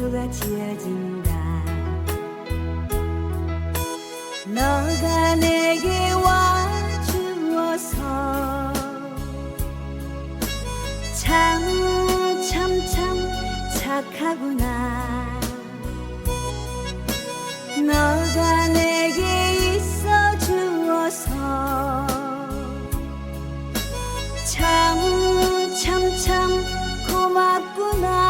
미소가 지어진다. 너가 내게 와주어서 참 참 참 착하구나. 너가 내게 있어 주어서 참 참 참 고맙구나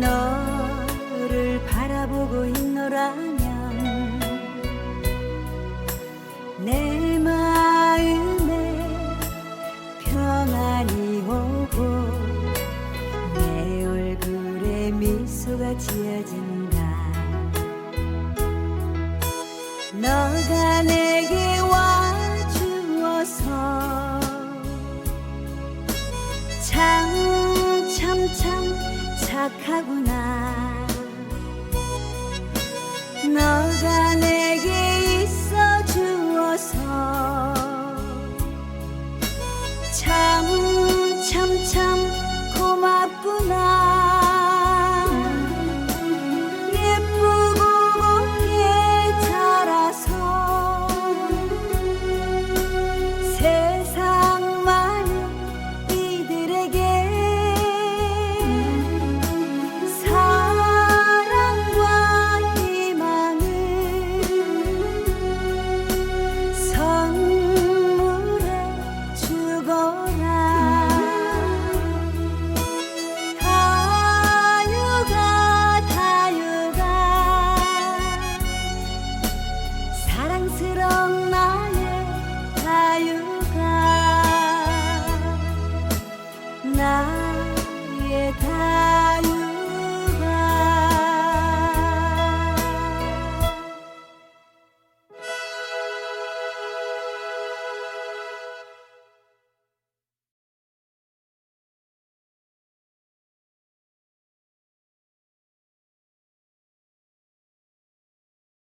너를 바라보고 있노라면 내 마음에 평안이 오고 내 얼굴에 미소가 지어진다. 너가 내